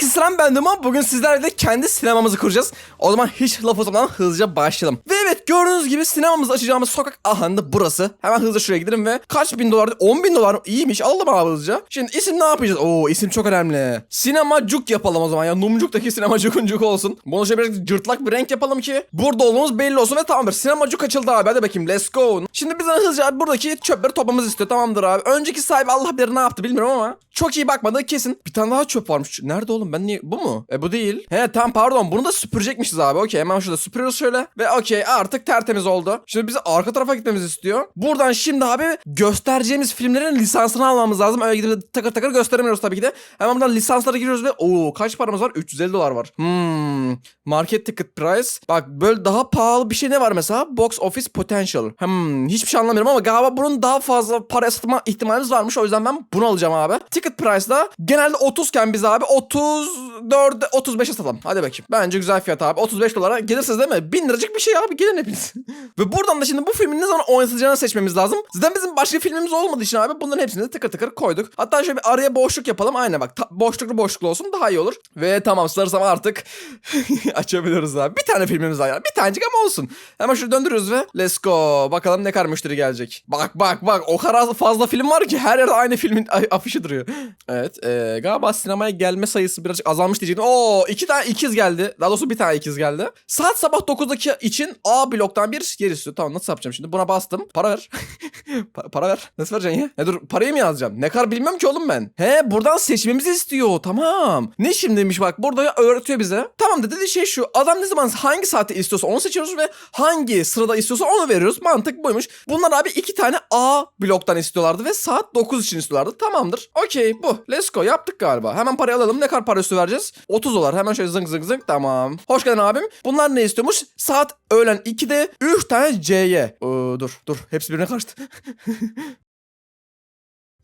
Herkese selam ben Duman. Bugün sizlerle kendi sinemamızı kuracağız. O zaman hiç laf uzatmadan hızlıca başlayalım. Ve evet gördüğünüz gibi sinemamızı açacağımız sokak ahanda burası. Hemen hızlıca şuraya gidelim ve kaç bin dolar? 10 bin dolar? İyiymiş alalım abi hızlıca. Şimdi isim ne yapacağız? Oo isim çok önemli. Sinemacuk yapalım o zaman ya. Numcuk'taki sinemacuk olsun. Bunu şöyle biraz cırtlak bir renk yapalım ki burada olduğumuz belli olsun ve tamamdır. Sinemacuk açıldı abi hadi bakayım let's go. Şimdi bizden hızlıca buradaki çöpleri toplamamızı istiyor tamamdır abi. Önceki sahibi Allah bilir ne yaptı bilmiyorum ama çok iyi bakmadı kesin. Bir tane daha çöp varmış. Nerede oğlum ben niye? Bu mu? E bu değil. He tamam pardon bunu da süpürecekmişiz abi. Okey hemen şurada süpürüyoruz şöyle. Ve okey artık tertemiz oldu. Şimdi bizi arka tarafa gitmemizi istiyor. Buradan şimdi abi göstereceğimiz filmlerin lisansını almamız lazım. Öyle gidip takır takır gösteremiyoruz tabii ki de. Hemen buradan lisanslara giriyoruz ve ooo kaç paramız var? 350 dolar var. Hmm. Market ticket price. Bak böyle daha pahalı bir şey ne var mesela? Box office potential. Hmm. Hiçbir şey anlamıyorum ama galiba bunun daha fazla para satma ihtimaliniz varmış. O yüzden ben bunu alacağım abi. Ticket price da genelde 30 iken biz abi 34 35'e satalım. Hadi bakayım. Bence güzel fiyat abi. 35 dolara gelirsiniz değil mi? 1000 liracık bir şey abi. Gelin hepiniz. Ve buradan da şimdi bu filmin ne zaman oynatılacağını seçmemiz lazım. Zaten bizim başka filmimiz olmadığı için abi bunların hepsini de tıkır tıkır koyduk. Hatta şöyle bir araya boşluk yapalım. Aynen bak. boşluklu boşluklu olsun daha iyi olur. Ve tamam sanırsam artık açabiliyoruz abi. Bir tane filmimiz var ya. Bir tanecik ama olsun. Hemen şunu döndürüyoruz ve let's go. Bakalım ne kadar müşteri gelecek. Bak bak bak. O kadar fazla film var ki her yerde aynı filmin afişi duruyor. Evet. E, galiba sinemaya gelme sayısı birazcık azalmış diyecektim. Oo iki tane ikiz geldi. Daha doğrusu bir tane ikiz geldi. Saat sabah 9'daki için A bloktan bir yer istiyor. Tamam nasıl yapacağım şimdi? Buna bastım. Para ver. Pa- para ver. Nasıl vereceksin ya? Ne dur parayı mı yazacağım? Ne kadar bilmiyorum ki oğlum ben. He buradan seçmemizi istiyor. Tamam. Ne şimdiymiş bak burada öğretiyor bize. Tamam da dediği şey şu. Adam ne zaman hangi saate istiyorsa onu seçiyoruz ve hangi sırada istiyorsa onu veriyoruz. Mantık buymuş. Bunlar abi iki tane A bloktan istiyorlardı ve saat 9 için istiyorlardı. Tamamdır. Okey bu. Let's go. Yaptık galiba. Hemen parayı alalım. Ne kadar para üstü vereceğiz? 30 dolar. Hemen şöyle zıng zıng zıng. Tamam. Hoş geldin abim. Bunlar ne istiyormuş? Saat öğlen 2'de 3 tane C'ye. Ee, dur dur. Hepsi birbirine karıştı.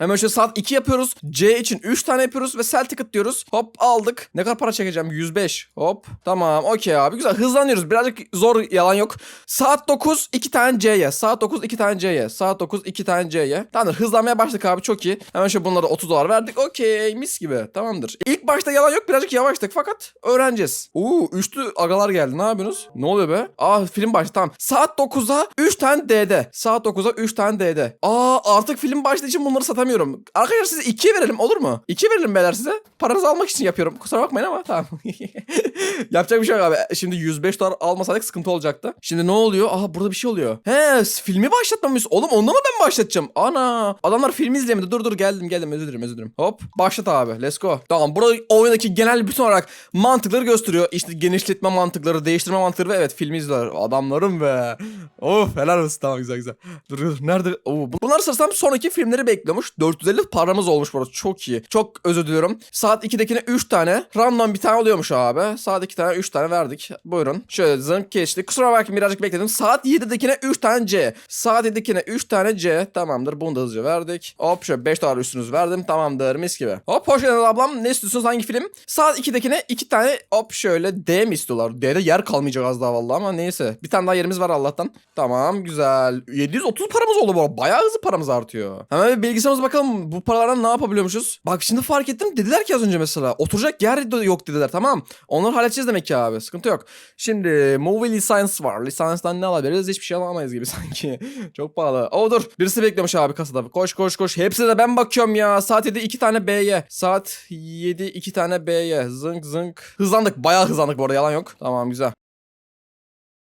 Hemen şöyle saat 2 yapıyoruz. C için 3 tane yapıyoruz ve sell ticket diyoruz. Hop aldık. Ne kadar para çekeceğim? 105. Hop. Tamam okey abi güzel. Hızlanıyoruz. Birazcık zor yalan yok. Saat 9 2 tane C'ye. Saat 9 2 tane C'ye. Saat 9 2 tane C'ye. Tamamdır hızlanmaya başladık abi çok iyi. Hemen şöyle bunlara 30 dolar verdik. Okey mis gibi. Tamamdır. İlk başta yalan yok. Birazcık yavaştık fakat öğreneceğiz. Uuu üçlü agalar geldi. Ne yapıyorsunuz? Ne oluyor be? Aa film başladı tamam. Saat 9'a 3 tane D'de. Saat 9'a 3 tane D'de. Aa artık film başladığı için bunları satamıyorum. Arkadaşlar size 2'ye verelim olur mu? 2 verelim beyler size. Paranızı almak için yapıyorum. Kusura bakmayın ama tamam. Yapacak bir şey yok abi. Şimdi 105 dolar almasaydık sıkıntı olacaktı. Şimdi ne oluyor? Aha burada bir şey oluyor. He filmi başlatmamış. Oğlum onda mı ben başlatacağım? Ana. Adamlar filmi izleyemedi. Dur dur geldim geldim özür dilerim özür dilerim. Hop başlat abi. Let's go. Tamam burada oyundaki genel bütün olarak mantıkları gösteriyor. İşte genişletme mantıkları, değiştirme mantıkları ve evet filmi izliyorlar. Adamlarım be. Of helal olsun. Tamam güzel güzel. Dur dur. Nerede? Oo, bunlar sanırsam sonraki filmleri bekliyormuş. 450 paramız olmuş burada. Çok iyi. Çok özür diliyorum. Saat 2'dekine 3 tane. Random bir tane oluyormuş abi. Saat 2 tane 3 tane verdik. Buyurun. Şöyle zınk geçti. Kusura bakmayın birazcık bekledim. Saat 7'dekine 3 tane C. Saat 7'dekine 3 tane C. Tamamdır. Bunu da hızlıca verdik. Hop şöyle 5 dolar üstünüz verdim. Tamamdır. Mis gibi. Hop hoş geldiniz ablam. Ne istiyorsunuz? Hangi film? Saat 2'dekine 2 tane hop şöyle D mi istiyorlar? D'de yer kalmayacak az daha vallahi ama neyse. Bir tane daha yerimiz var Allah'tan. Tamam güzel. 730 paramız oldu bu. Bayağı hızlı paramız artıyor. Hemen bir bilgisayarımıza bakalım bu paralardan ne yapabiliyormuşuz? Bak şimdi fark ettim. Dediler ki az önce mesela. Oturacak yer de yok dediler tamam. Onları halledeceğiz demek ki abi. Sıkıntı yok. Şimdi movie license var. Lisanstan ne alabiliriz? Hiçbir şey alamayız gibi sanki. Çok pahalı. O dur. Birisi beklemiş abi kasada. Koş koş koş. Hepsine de ben bakıyorum ya. Saat 7 2 tane B'ye. Saat 7 2 tane B'ye. Zınk zınk. Hızlandık. Bayağı hızlandık bu arada yalan yok. Tamam güzel.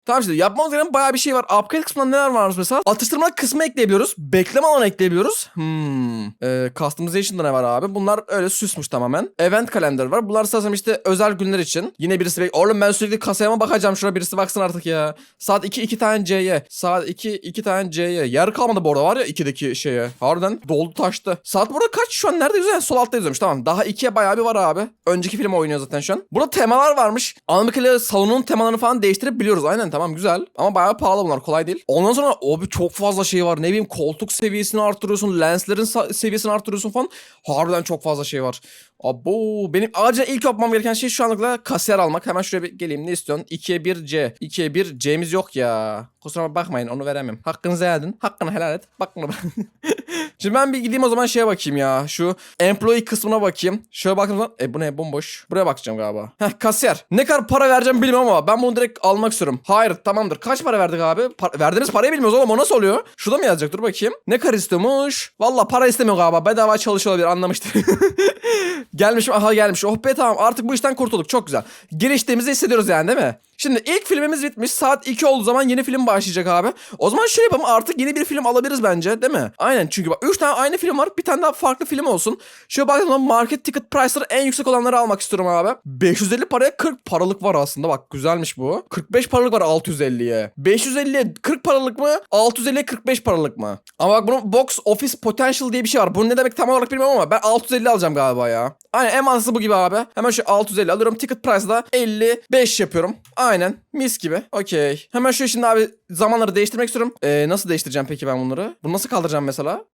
Tamam şimdi yapmamız gereken bayağı bir şey var. Upgrade kısmında neler varmış mesela? Atıştırma kısmı ekleyebiliyoruz. Bekleme alanı ekleyebiliyoruz. Hmm. Ee, customization'da ne var abi? Bunlar öyle süsmüş tamamen. Event kalender var. Bunlar sanırsam işte özel günler için. Yine birisi bek... Oğlum ben sürekli kasaya mı bakacağım? Şuna birisi baksın artık ya. Saat 2 2 tane C'ye. Saat 2 2 tane C'ye. Yer kalmadı bu arada var ya 2'deki şeye. Harbiden doldu taştı. Saat burada kaç? Şu an nerede yazıyor? Sol altta yazıyormuş. Tamam. Daha 2'ye bayağı bir var abi. Önceki film oynuyor zaten şu an. Burada temalar varmış. Anlamıkıyla salonun temalarını falan değiştirebiliyoruz. Aynen tamam güzel. Ama bayağı pahalı bunlar. Kolay değil. Ondan sonra abi çok fazla şey var. Ne bileyim koltuk seviyesini arttırıyorsun. Lenslerin seviyesini arttırıyorsun falan. Harbiden çok fazla şey var. Abo benim acil ilk yapmam gereken şey şu anlıkla kasiyer almak. Hemen şuraya bir geleyim. Ne istiyorsun? 2'ye 1 C. 2'ye 1 C'miz yok ya. Kusura bakmayın onu veremem. Hakkınızı helal edin. Hakkını helal et. Bakma Şimdi ben bir gideyim o zaman şeye bakayım ya. Şu employee kısmına bakayım. Şöyle baktığım zaman e bu ne bomboş. Buraya bakacağım galiba. Heh kasiyer. Ne kadar para vereceğim bilmiyorum ama ben bunu direkt almak istiyorum. Hayır tamamdır. Kaç para verdik abi? Pa- verdiğimiz parayı bilmiyoruz oğlum o nasıl oluyor? Şurada mı yazacak? Dur bakayım. Ne kadar istiyormuş? Valla para istemiyor galiba. Bedava çalışıyor olabilir anlamıştır. Gelmiş mi? Aha gelmiş. Oh be tamam artık bu işten kurtulduk. Çok güzel. Geliştiğimizi hissediyoruz yani değil mi? Şimdi ilk filmimiz bitmiş. Saat 2 olduğu zaman yeni film başlayacak abi. O zaman şöyle yapalım artık yeni bir film alabiliriz bence değil mi? Aynen çünkü bak 3 tane aynı film var. Bir tane daha farklı film olsun. Şöyle baktığım zaman market ticket price'ları en yüksek olanları almak istiyorum abi. 550 paraya 40 paralık var aslında. Bak güzelmiş bu. 45 paralık var 650'ye. 550'ye 40 paralık mı? 650'ye 45 paralık mı? Ama bak bunun box office potential diye bir şey var. Bunun ne demek tam olarak bilmiyorum ama ben 650 alacağım galiba ya. Aynen en mantıklı bu gibi abi. Hemen şu 650 alıyorum. Ticket price'da 55 yapıyorum. Aynen. Mis gibi. Okey. Hemen şu şimdi abi zamanları değiştirmek istiyorum. Ee, nasıl değiştireceğim peki ben bunları? Bunu nasıl kaldıracağım mesela?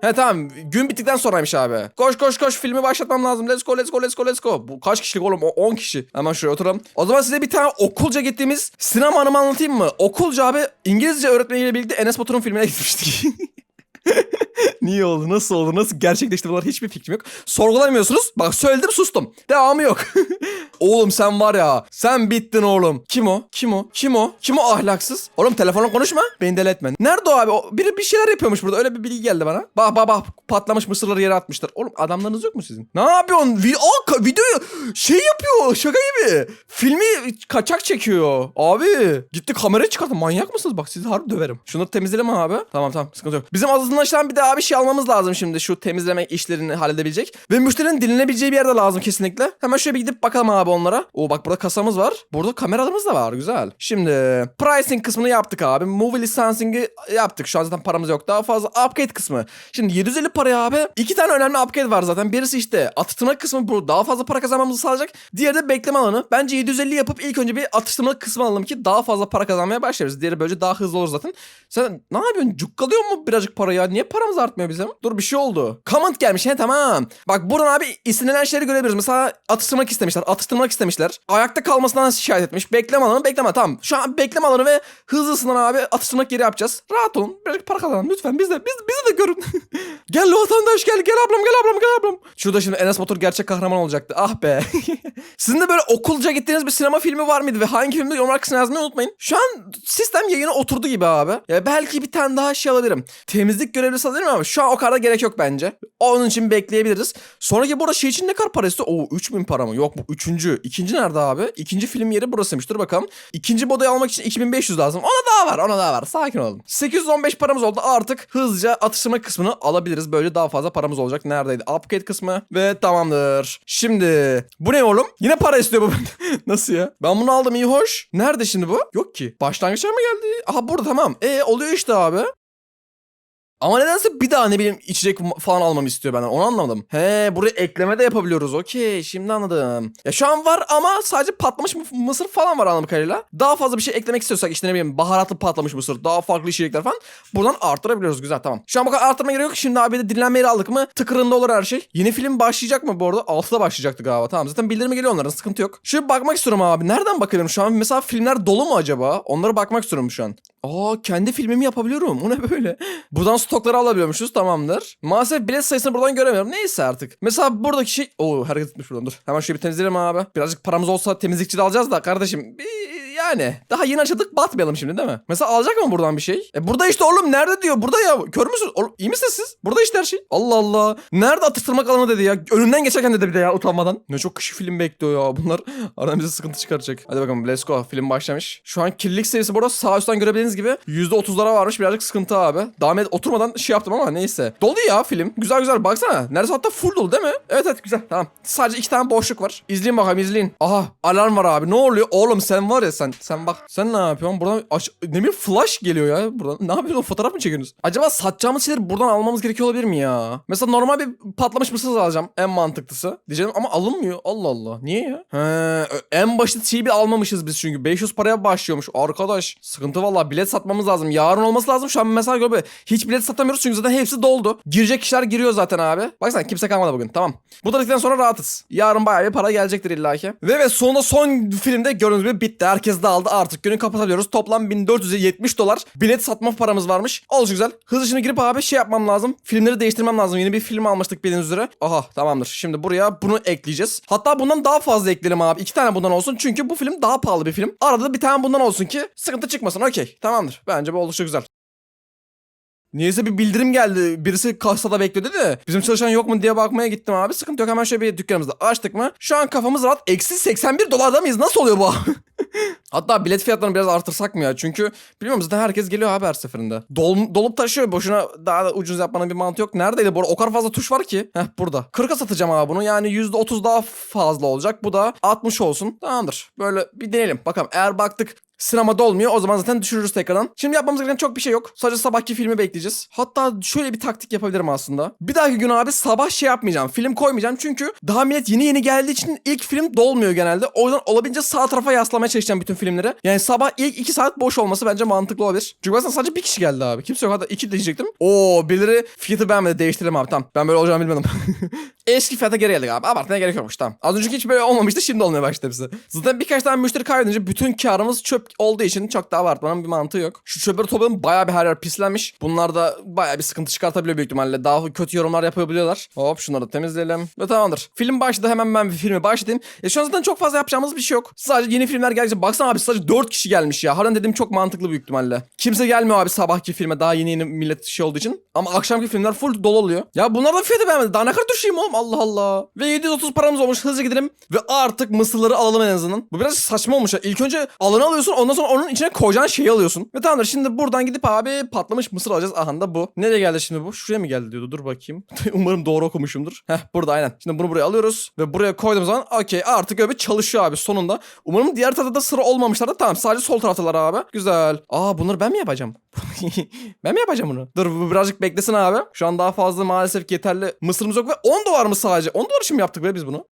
He tamam gün bittikten sonraymış abi. Koş koş koş filmi başlatmam lazım. Let's go let's go let's go let's go. Bu kaç kişilik oğlum? O 10 kişi. Hemen şuraya oturalım. O zaman size bir tane okulca gittiğimiz sinema anımı anlatayım mı? Okulca abi İngilizce öğretmeniyle birlikte Enes Batur'un filmine gitmiştik. Niye oldu? Nasıl oldu? Nasıl gerçekleşti bunlar hiçbir fikrim yok. Sorgulamıyorsunuz. Bak söyledim sustum. Devamı yok. oğlum sen var ya. Sen bittin oğlum. Kim o? Kim o? Kim o? Kim o ahlaksız? Oğlum telefonla konuşma. Beni deli etme. Nerede o abi? O, biri bir şeyler yapıyormuş burada. Öyle bir bilgi geldi bana. Bak bak bak. Patlamış mısırları yere atmışlar. Oğlum adamlarınız yok mu sizin? Ne yapıyorsun? Vi Aa, videoyu şey yapıyor. Şaka gibi. Filmi kaçak çekiyor. Abi gitti kamerayı çıkarttı. Manyak mısınız? Bak sizi harbi döverim. Şunları temizleyelim mi abi. Tamam tamam sıkıntı yok. Bizim azınlaşan bir daha bir şey almamız lazım şimdi. Şu temizleme işlerini halledebilecek. Ve müşterinin dinlenebileceği bir yerde lazım kesinlikle. Hemen şöyle bir gidip bakalım abi onlara. Oo bak burada kasamız var. Burada kameralarımız da var. Güzel. Şimdi pricing kısmını yaptık abi. Movie licensing'i yaptık. Şu an zaten paramız yok. Daha fazla upgrade kısmı. Şimdi 750 paraya abi iki tane önemli upgrade var zaten. Birisi işte atıştırma kısmı bu. Daha fazla para kazanmamızı sağlayacak. Diğeri de bekleme alanı. Bence 750 yapıp ilk önce bir atıştırma kısmı alalım ki daha fazla para kazanmaya başlarız. Diğeri böylece daha hızlı olur zaten. Sen ne yapıyorsun? Cukkalıyor mu birazcık para Niye paramız artmıyor bizim? Dur bir şey oldu. Comment gelmiş. He tamam. Bak buradan abi istenilen şeyleri görebiliriz. Mesela atıştırmak istemişler. Atıştırmak istemişler. Ayakta kalmasından şikayet etmiş. Bekleme alanı bekleme. Tamam. Şu an bekleme alanı ve hızlısından abi atıştırmak yeri yapacağız. Rahat olun. Birazcık para kazanalım lütfen. Biz de biz, bizi de görün. gel vatandaş gel. Gel ablam gel ablam gel ablam. Şurada şimdi Enes Batur gerçek kahraman olacaktı. Ah be. Sizin de böyle okulca gittiğiniz bir sinema filmi var mıydı ve hangi filmde yorumlar kısmına yazmayı unutmayın. Şu an sistem yayına oturdu gibi abi. Ya belki bir tane daha şey alabilirim. Temizlik görevlisi alabilirim ama şu an o kadar da gerek yok bence. Onun için bekleyebiliriz. Sonraki burada şey için ne kadar para istiyor? Oo 3000 para mı? Yok bu üçüncü. İkinci nerede abi? İkinci film yeri burasıymış. Dur bakalım. İkinci modayı almak için 2500 lazım. Ona daha var ona daha var. Sakin olun. 815 paramız oldu. Artık hızlıca atıştırma kısmını alabiliriz. Böyle daha fazla paramız olacak. Neredeydi? Upgrade kısmı. Ve tamamdır. Şimdi bu ne oğlum? Yine para istiyor bu. Nasıl ya? Ben bunu aldım iyi hoş. Nerede şimdi bu? Yok ki. Başlangıçlar mı geldi? Aha burada tamam. E oluyor işte abi. Ama nedense bir daha ne bileyim içecek falan almamı istiyor benden. Onu anlamadım. He buraya ekleme de yapabiliyoruz. Okey şimdi anladım. Ya şu an var ama sadece patlamış mı- mısır falan var anladığım kadarıyla. Daha fazla bir şey eklemek istiyorsak işte ne bileyim baharatlı patlamış mısır, daha farklı içecekler falan. Buradan arttırabiliyoruz. Güzel tamam. Şu an bu kadar arttırma gerek yok. Şimdi abi de dinlenme yeri aldık mı tıkırında olur her şey. Yeni film başlayacak mı bu arada? 6'da başlayacaktı galiba. Tamam zaten bildirimi geliyor onların sıkıntı yok. Şöyle bakmak istiyorum abi. Nereden bakabilirim şu an? Mesela filmler dolu mu acaba? Onlara bakmak istiyorum şu an. Aa kendi filmimi yapabiliyorum. O ne böyle? Buradan stokları alabiliyormuşuz tamamdır. Maalesef bilet sayısını buradan göremiyorum. Neyse artık. Mesela buradaki şey... Oo hareket etmiş buradan dur. Hemen şöyle bir temizleyelim abi. Birazcık paramız olsa temizlikçi de alacağız da kardeşim. Bir yani daha yeni açıldık batmayalım şimdi değil mi? Mesela alacak mı buradan bir şey? E burada işte oğlum nerede diyor. Burada ya. Kör müsün? Oğlum iyi misiniz siz? Burada işte her şey. Allah Allah. Nerede atıştırmak alanı dedi ya. Önünden geçerken dedi bir de ya utanmadan. Ne çok kişi film bekliyor ya. Bunlar aradan bize sıkıntı çıkaracak. Hadi bakalım let's go. Film başlamış. Şu an kirlilik seviyesi burada sağ üstten görebildiğiniz gibi %30'lara varmış. Birazcık sıkıntı abi. Daha oturmadan şey yaptım ama neyse. Dolu ya film. Güzel güzel. Baksana. Neredeyse hatta full dolu değil mi? Evet evet güzel. Tamam. Sadece iki tane boşluk var. İzleyin bakalım izleyin. Aha alarm var abi. Ne oluyor? Oğlum sen var ya sen. Sen bak. Sen ne yapıyorsun? Buradan aç... ne bileyim flash geliyor ya. Buradan. Ne yapıyorsun? Fotoğraf mı çekiyorsunuz? Acaba satacağımız şeyleri buradan almamız gerekiyor olabilir mi ya? Mesela normal bir patlamış mısır alacağım. En mantıklısı. Diyeceğim ama alınmıyor. Allah Allah. Niye ya? He, en başta şeyi bir almamışız biz çünkü. 500 paraya başlıyormuş. Arkadaş sıkıntı valla. Bilet satmamız lazım. Yarın olması lazım. Şu an mesela göbe hiç bilet satamıyoruz çünkü zaten hepsi doldu. Girecek kişiler giriyor zaten abi. Baksana kimse kalmadı bugün. Tamam. Bu dedikten sonra rahatız. Yarın bayağı bir para gelecektir illaki. Ve ve sonunda son filmde gördüğünüz gibi bitti. Herkes aldı artık günü kapatabiliyoruz. Toplam 1470 dolar bilet satma paramız varmış. Olsun güzel. Hızlı şimdi girip abi şey yapmam lazım. Filmleri değiştirmem lazım. Yeni bir film almıştık bildiğiniz üzere. Aha tamamdır. Şimdi buraya bunu ekleyeceğiz. Hatta bundan daha fazla ekleyelim abi. İki tane bundan olsun. Çünkü bu film daha pahalı bir film. Arada da bir tane bundan olsun ki sıkıntı çıkmasın. Okey tamamdır. Bence bu oldukça güzel. Niyeyse bir bildirim geldi. Birisi kasada bekledi de. Bizim çalışan yok mu diye bakmaya gittim abi. Sıkıntı yok hemen şöyle bir dükkanımızda açtık mı? Şu an kafamız rahat. Eksi 81 dolarda mıyız? Nasıl oluyor bu abi? Hatta bilet fiyatlarını biraz artırsak mı ya? Çünkü bilmiyorum zaten herkes geliyor abi her seferinde. Dol, dolup taşıyor. Boşuna daha da ucuz yapmanın bir mantığı yok. Neredeydi bu? O kadar fazla tuş var ki. Heh burada. 40'a satacağım abi bunu. Yani %30 daha fazla olacak. Bu da 60 olsun. Tamamdır. Böyle bir deneyelim. Bakalım eğer baktık sinemada olmuyor o zaman zaten düşürürüz tekrardan. Şimdi yapmamız gereken çok bir şey yok. Sadece sabahki filmi bekleyeceğiz. Hatta şöyle bir taktik yapabilirim aslında. Bir dahaki gün abi sabah şey yapmayacağım. Film koymayacağım çünkü daha millet yeni yeni geldiği için ilk film dolmuyor genelde. O yüzden olabildiğince sağ tarafa yaslamaya çalışacağım bütün filmleri. Yani sabah ilk 2 saat boş olması bence mantıklı olabilir. Çünkü aslında sadece bir kişi geldi abi. Kimse yok hatta 2 diyecektim. Oo birileri fiyatı beğenmedi değiştirelim abi tamam. Ben böyle olacağını bilmiyordum. Eski fiyata geri geldik abi. Abartmaya gerek yokmuş tamam. Az önceki hiç böyle olmamıştı şimdi olmaya başladı hepsi. Zaten birkaç tane müşteri kaybedince bütün karımız çöp olduğu için çok da abartmanın bir mantığı yok. Şu çöpleri toplayalım bayağı bir her yer pislenmiş. Bunlar da bayağı bir sıkıntı çıkartabiliyor büyük ihtimalle. Daha kötü yorumlar yapabiliyorlar. Hop şunları temizleyelim. Ve tamamdır. Film başladı hemen ben bir filmi başlatayım. Ya şu an zaten çok fazla yapacağımız bir şey yok. Sadece yeni filmler gelecek. Baksana abi sadece 4 kişi gelmiş ya. Halen dediğim çok mantıklı büyük ihtimalle. Kimse gelmiyor abi sabahki filme daha yeni yeni millet şey olduğu için. Ama akşamki filmler full dolu oluyor. Ya bunlar da fiyatı beğenmedi. Daha ne kadar düşeyim oğlum Allah Allah. Ve 730 paramız olmuş. Hızlı gidelim. Ve artık mısırları alalım en azından. Bu biraz saçma olmuş ya. İlk önce alanı alıyorsun ondan sonra onun içine koyacağın şeyi alıyorsun. Ve tamamdır şimdi buradan gidip abi patlamış mısır alacağız. Aha da bu. Nereye geldi şimdi bu? Şuraya mı geldi diyordu. Dur bakayım. Umarım doğru okumuşumdur. Heh burada aynen. Şimdi bunu buraya alıyoruz. Ve buraya koyduğum zaman okey artık öyle çalışıyor abi sonunda. Umarım diğer tarafta da sıra olmamışlar da tamam sadece sol taraftalar abi. Güzel. Aa bunları ben mi yapacağım? ben mi yapacağım bunu? Dur birazcık beklesin abi. Şu an daha fazla maalesef yeterli mısırımız yok ve 10 dolar mı sadece? 10 dolar için mi yaptık be biz bunu?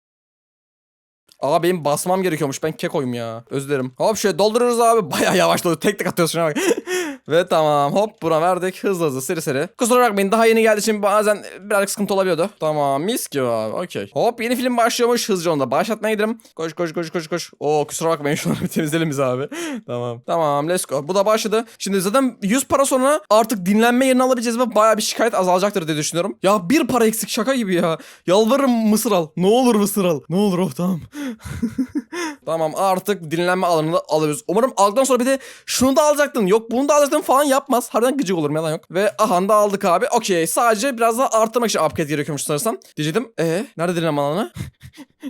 Aa benim basmam gerekiyormuş. Ben kekoyum ya. Özür dilerim. Hop şöyle dolduruyoruz abi. Baya yavaş doluyor. Tek tek atıyoruz şuna bak. Ve tamam hop buna verdik. Hızlı hızlı seri seri. Kusura bakmayın daha yeni geldiği için bazen birazcık sıkıntı olabiliyordu. Tamam mis gibi abi okey. Hop yeni film başlıyormuş. Hızlıca onu da başlatmaya gidelim. Koş koş koş koş koş. Oo kusura bakmayın şunları bir temizleyelim biz abi. tamam. Tamam let's go. Bu da başladı. Şimdi zaten 100 para sonra artık dinlenme yerini alabileceğiz ve baya bir şikayet azalacaktır diye düşünüyorum. Ya bir para eksik şaka gibi ya. Yalvarırım mısır al. Ne olur mısır al. Ne olur oh tamam. tamam artık dinlenme alanını alıyoruz. Umarım aldıktan sonra bir de şunu da alacaktın. Yok bunu da alacaktın falan yapmaz. Harbiden gıcık olurum yalan yok. Ve aha da aldık abi. Okey sadece biraz daha arttırmak için upgrade gerekiyormuş sanırsam. Diyecektim. Ee nerede dinlenme alanı?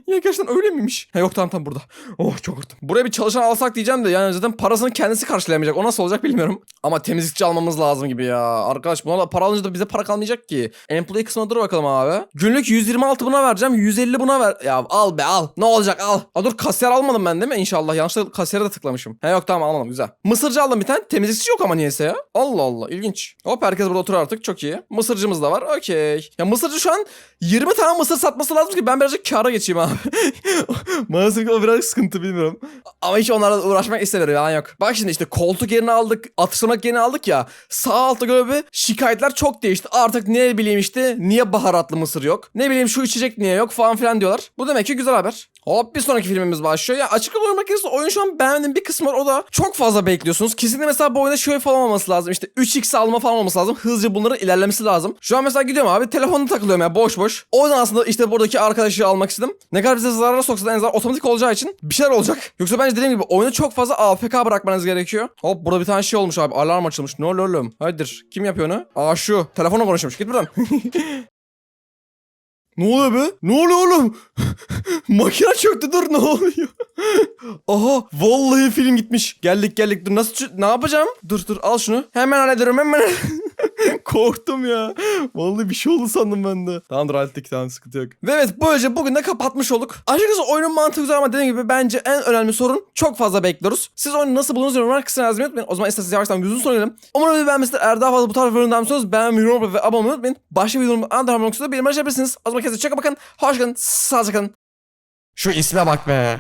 Ya gerçekten öyle miymiş? Ha yok tamam tamam burada. Oh çok korktum. Buraya bir çalışan alsak diyeceğim de yani zaten parasını kendisi karşılayamayacak. O nasıl olacak bilmiyorum. Ama temizlikçi almamız lazım gibi ya. Arkadaş buna da para alınca da bize para kalmayacak ki. Employee kısmına dur bakalım abi. Günlük 126 buna vereceğim. 150 buna ver. Ya al be al. Ne olacak al. Aa, dur kasiyer almadım ben değil mi? İnşallah. Yanlışlıkla kasiyere de tıklamışım. He yok tamam almadım güzel. Mısırcı aldım bir tane. Temizlikçi yok ama niyeyse ya. Allah Allah ilginç. Hop herkes burada otur artık. Çok iyi. Mısırcımız da var. Okey. Ya mısırcı şu an 20 tane mısır satması lazım ki ben birazcık kâra geçeyim abi. Ki o biraz sıkıntı bilmiyorum. Ama hiç onlarla uğraşmak istemiyorum yalan yok. Bak şimdi işte koltuk yerini aldık, atıştırmak yerini aldık ya. Sağ altta göre şikayetler çok değişti. Artık ne bileyim işte niye baharatlı mısır yok? Ne bileyim şu içecek niye yok falan filan diyorlar. Bu demek ki güzel haber. Hop bir sonraki filmimiz başlıyor. Ya açık olarak gerekirse oyun şu an beğendiğim bir kısmı var. O da çok fazla bekliyorsunuz. Kesinlikle mesela bu oyunda şöyle falan olması lazım. İşte 3x alma falan olması lazım. Hızlıca bunların ilerlemesi lazım. Şu an mesela gidiyorum abi telefonda takılıyorum ya boş boş. O yüzden aslında işte buradaki arkadaşı almak istedim. Ne kadar bize zarara soksa da en azından otomatik olacağı için bir şeyler olacak. Yoksa bence dediğim gibi oyunu çok fazla AFK bırakmanız gerekiyor. Hop burada bir tane şey olmuş abi. Alarm açılmış. Ne oluyor oğlum? Hayırdır? Kim yapıyor onu? Aa şu. Telefonla konuşmuş. Git buradan. Ne oluyor be? Ne oluyor oğlum? Makine çöktü dur ne oluyor? Aha vallahi film gitmiş. Geldik geldik dur nasıl ne yapacağım? Dur dur al şunu. Hemen hallederim hemen. Korktum ya. Vallahi bir şey oldu sandım ben de. Tamamdır hallettik tamam sıkıntı yok. Ve evet böylece bugün de kapatmış olduk. Açıkçası oyunun mantığı güzel ama dediğim gibi bence en önemli sorun çok fazla bekliyoruz. Siz oyunu nasıl buldunuz yorumlar kısmına yazmayı unutmayın. O zaman isterseniz yavaştan gözünü sonlayalım. Umarım videoyu beğenmişsinizdir. Eğer daha fazla bu tarz videolarını beğenmişseniz beğenmeyi, yorum ve abone olmayı unutmayın. Başka bir videonun anda harmonik benim açabilirsiniz. O zaman kendinize çok bakın. Hoş geldin. Sağlıcakla kalın. Şu isme bak be.